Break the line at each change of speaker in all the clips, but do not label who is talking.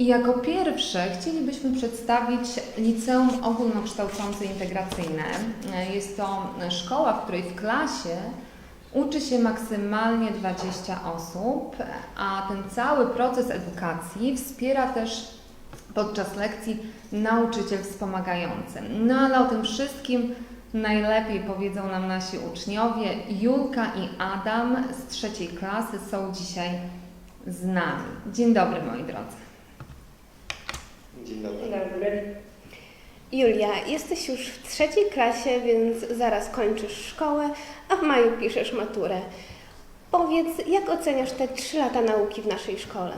I jako pierwsze chcielibyśmy przedstawić Liceum Ogólnokształcące Integracyjne. Jest to szkoła, w której w klasie uczy się maksymalnie 20 osób, a ten cały proces edukacji wspiera też podczas lekcji nauczyciel wspomagający. No ale o tym wszystkim najlepiej powiedzą nam nasi uczniowie. Julka i Adam z trzeciej klasy są dzisiaj z nami. Dzień dobry moi drodzy.
Dzień dobry.
Dzień dobry. Julia, jesteś już w trzeciej klasie, więc zaraz kończysz szkołę, a w maju piszesz maturę. Powiedz, jak oceniasz te trzy lata nauki w naszej szkole?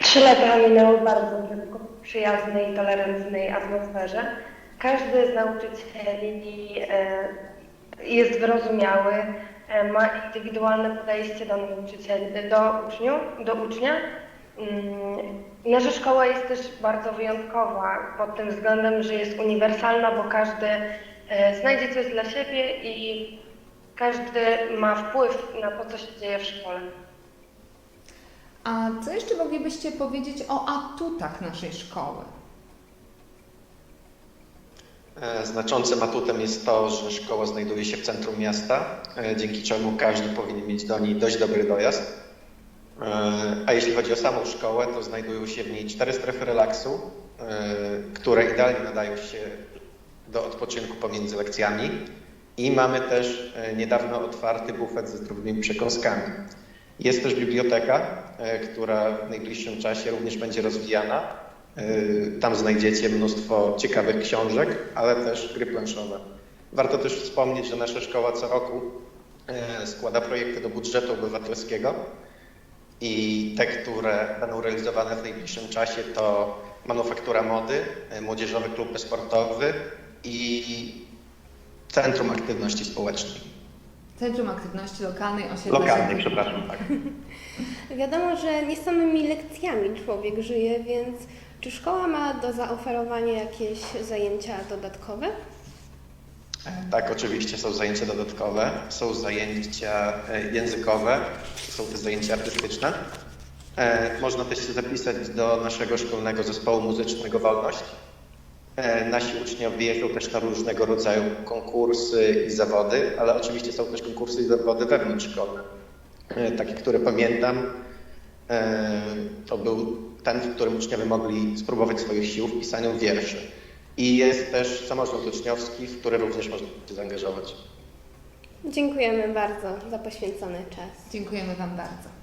Trzy lata minęły bardzo w przyjaznej i tolerancyjnej atmosferze. Każdy z nauczycieli e, jest wyrozumiały, e, ma indywidualne podejście do nauczycieli, do, uczniu, do ucznia. Mm, Nasza szkoła jest też bardzo wyjątkowa pod tym względem, że jest uniwersalna, bo każdy e, znajdzie coś dla siebie i każdy ma wpływ na to, co się dzieje w szkole.
A co jeszcze moglibyście powiedzieć o atutach naszej szkoły?
E, Znaczącym atutem jest to, że szkoła znajduje się w centrum miasta, e, dzięki czemu każdy powinien mieć do niej dość dobry dojazd. E, A jeśli chodzi o samą szkołę, to znajdują się w niej cztery strefy relaksu, e, które idealnie nadają się do odpoczynku pomiędzy lekcjami. I mamy też e, niedawno otwarty bufet ze zdrowymi przekąskami. Jest też biblioteka, która w najbliższym czasie również będzie rozwijana. Tam znajdziecie mnóstwo ciekawych książek, ale też gry planszowe. Warto też wspomnieć, że nasza szkoła co roku składa projekty do budżetu obywatelskiego i te, które będą realizowane w najbliższym czasie to manufaktura mody, e, młodzieżowy klub sportowy i Centrum Aktywności Społecznej.
Centrum Aktywności Lokalnej Osiedla
Lokalnej, przepraszam, tak.
Wiadomo, że nie samymi lekcjami człowiek żyje, więc czy szkoła ma do zaoferowania jakieś zajęcia dodatkowe?
Tak, oczywiście są zajęcia dodatkowe, są zajęcia e, językowe, są też zajęcia artystyczne. E, Można też się zapisać do naszego szkolnego zespołu muzycznego Wolność. E, Nasi uczniowie jeżdżą też na różnego rodzaju konkursy i zawody, ale oczywiście są też konkursy i zawody wewnątrzszkolne. Takie, które pamiętam, to był ten, w którym uczniowie mogli spróbować swoich sił w pisaniu wierszy. I jest też samorząd uczniowski, w który również można się zaangażować.
Dziękujemy bardzo za poświęcony czas.
Dziękujemy Wam bardzo.